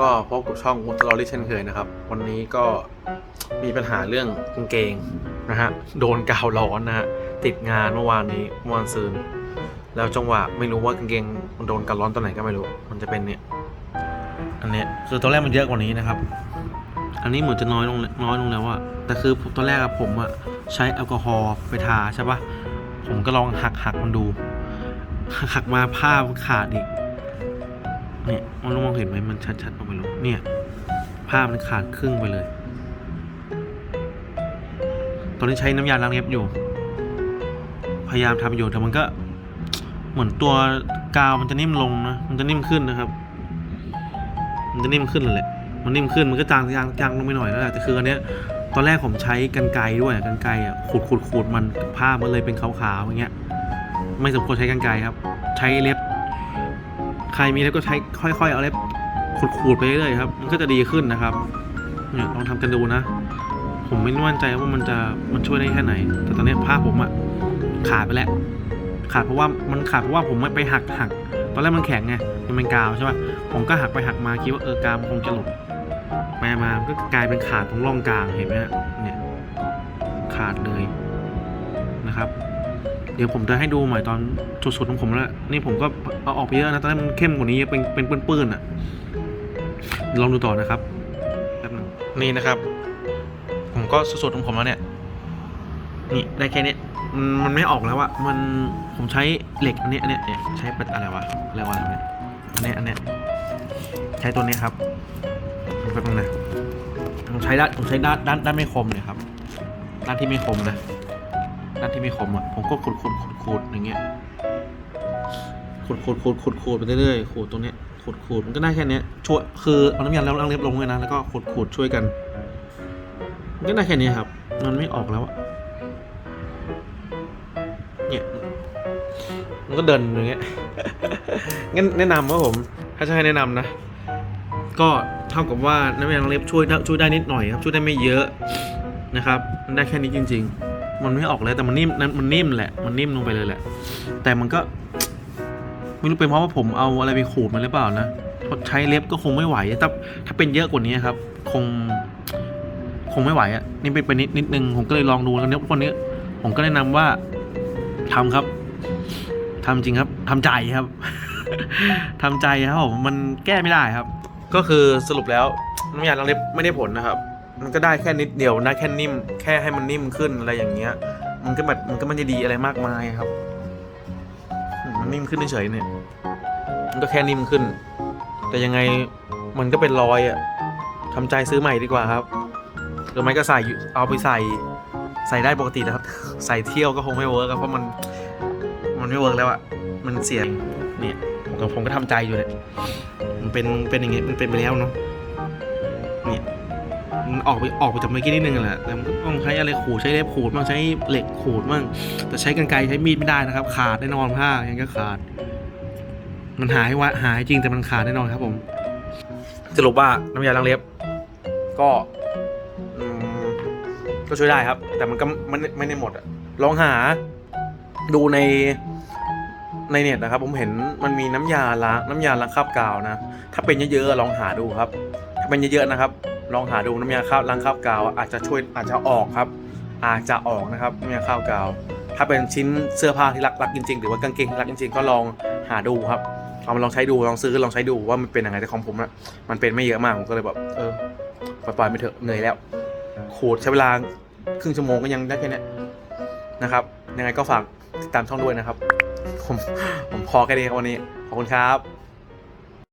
ก็พบกับช่องมุตลอรี่เช่นเคยนะครับ วันนี้ก็มีปัญหาเรื่องกางเกงนะฮะ โดนกาวร้อนนะฮะ ติดงานเมื่อวานนี้เมื่อวานซืน แล้วจังหวะไม่รู้ว่ากางเกงมันโดนกาวร้อนตอนไหนก็ไม่รู้ มันจะเป็นเนี่ย อันเนี้ยคือตอนแรกมันเยอะกว่านี้นะครับ อันนี้เหมือนจะน้อยลงน้อยลงแล้วอะแต่คือตอนแรกอะผมอะใช้แอลกอฮอล์ไปทาใช่ปะผมก็ลองหักหักมันดู หักมาผ้ามันขาดอีก เนี่ยมันมองเห็นไหมมันชัดๆออกไปรู้เนี่ยผ้ามันขาดครึ่งไปเลย ตอนนี้ใช้น้ำยาล้างเล็บอยู่ พยายามทำอยู่แต่มันก็ เหมือนตัวกาวมันจะนิ่มลงนะมันจะนิ่มขึ้นนะครับ มันจะนิ่มขึ้นเลยแหละมันนิ่มขึ้นมันก็จางจางจางลงไปหน่อยแล้วแหละแต่คืออันเนี้ยตอนแรกผมใช้กันไกรด้วยกันไกรอะขูดขูดขูดมันผ้ามันเลยเป็นขาวๆอย่างเงี้ย ไม่สมควรใช้กันไกรครับ ใช้เล็บ ใครมีเล็บก็ใช้ค่อย ๆ เอาเล็บขูดๆไปเรื่อยๆครับ มันก็จะดีขึ้นนะครับเนี่ยลองทำกันดูนะ ผมไม่มั่นใจว่ามันจะมันช่วยได้แค่ไหน แต่ตอนนี้ผ้าผมอะขาดไปแล้ว ขาดเพราะว่ามันขาดเพราะว่าผมไปหักหักตอนแรกมันแข็งไงมันเป็นกาวใช่ป่ะผมก็หักไปหักมาคิดว่าเออกาวมันคงจะหลุดไปมามก็กลายเป็นขาดตรงร่องกลางเห็นไหมเนี่ยขาดเลยนะครับ เดี๋ยวผมจะให้ดูใหม่ตอนสุดๆของผมแล้วนี่ผมก็เอาออกไปเยอะนะตอนแรกมันเข้มกว่านี้เป็นเป็นปื้นๆอะลองดูต่อนะครับแป๊บนึงนี่นะครับ ผมก็สุดๆของผมแล้วเนี่ยนี่ได้แค่นี้มันมันไม่ออกแล้วอะมันผมใช้เหล็กอันนี้อันนี้เนี่ยใช้เป็นอะไรวะเรียกว่าอะไรเนี่ยอันนี้อันนี้ใช้ตัวนี้ครับแป๊บนึงนะผมใช้ด้านผมใช้ด้านด้านด้านไม่คมเนี่ยครับด้านที่ไม่คมนะ ด้านที่ไม่คมอะผมก็ขูดขูดขูดขูดอย่างเงี้ยขูดขูดขูดขูดขูดไปเรื่อยๆขูดตรงเนี้ยขูดขูดมันก็ได้แค่เนี้ยช่วยคือเอาน้ำยาแล้วล้างเล็บลงเลยนะแล้วก็ขูดขูดช่วยกันมันก็ได้แค่นี้ครับ มันไม่ออกแล้วอะเนี่ยมันก็เดินอย่างเงี้ยงั้นแนะนำว่าผม ถ้าจะให้แนะนำนะ ก็เท่ากับว่าน้ำยาล้างเล็บช่วยช่วยได้นิดหน่อยครับ ช่วยได้ไม่เยอะนะครับ มันได้แค่นี้จริง ๆ มันไม่ออกเลยแต่มันนิ่มมันนิ่มแหละมันนิ่มลงไปเลยแหละ แต่มันก็ไม่รู้เป็นเพราะว่าผมเอาอะไรไปขูดมันหรือเปล่านะพราะใช้เล็บก็คงไม่ไหวถ้าถ้าเป็นเยอะกว่านี้ครับ คง คงไม่ไหวอะนี่เป็นไปนิดนิดนึงผมก็เลยลองดูแล้วเนี่ยคนนี้ ผมก็แนะนำว่าทำครับทำจริงครับทำใจครับทำใจครับผมมันแก้ไม่ได้ครับ ก็คือสรุปแล้วน้ำยาล้างเล็บไม่ได้ผลนะครับ มันก็ได้แค่นิดเดียวได้แค่นิ่ม แค่ให้มันนิ่มขึ้นอะไรอย่างเงี้ย มันก็แบบมันก็ไม่ได้ดีอะไรมากมายครับ มันนิ่มขึ้นเฉยเนี่ย มันก็แค่นิ่มขึ้น แต่ยังไงมันก็เป็นรอยอะทำใจซื้อใหม่ดีกว่าครับหรือไม่ก็ใส่เอาไปใส่ใส่ได้ปกตินะครับ ใส่เที่ยวก็คงไม่เวิร์กครับเพราะมันมันไม่เวิร์กแล้วอะมันเสี่ยงเนี่ยผมก็ผมก็ทำใจอยู่เนี่ยมันเป็นเป็นอย่างเงี้ยมันเป็นไปแล้วเนาะเนี่ย ออกไปออกไปจากเมื่อกี้นิดนึงแหละแต่มันก็ต้องใช้อะไรขูดใช้เล็บขูดบ้างใช้เหล็กขูดบ้างแต่ใช้กรรไกรใช้มีดไม่ได้นะครับ ขาดแน่นอนผ้าอย่างนี้ก็ขาด มันหายว่าหายจริงแต่มันขาดแน่นอนครับผมสรุปว่าน้ำยาล้างเล็บ ก็ก็ช่วยได้ครับ แต่มันก็ไม่ไม่ได้หมดอะลองหาดูในในเน็ตนะครับ ผมเห็นมันมีน้ำยาล้างน้ำยาล้างคราบกาวนะ ถ้าเป็นเยอะๆลองหาดูครับ ถ้าเป็นเยอะๆนะครับ ลองหาดูน้ำยาคราบล้างคราบกาวอาจจะช่วยอาจจะออกครับ อาจจะออกนะครับน้ำยาคราบกาว ถ้าเป็นชิ้นเสื้อผ้าที่รักรักจริง ๆ หรือว่ากางเกงที่รักจริง ๆ ก็ลองหาดูครับเอามาลองใช้ดูลองซื้อลองใช้ดูว่ามันเป็นยังไงแต่ของผมอะมันเป็นไม่เยอะมากผมก็เลยแบบเออปล่อยๆไปเถอะเหนื่อยแล้วขูดใช้เวลาครึ่งชั่วโมงก็ยังได้แค่นี้นะครับ ยังไงก็ฝากติดตามช่องด้วยนะครับ ผมผมพอแค่นี้ครับวันนี้ ขอบคุณครับ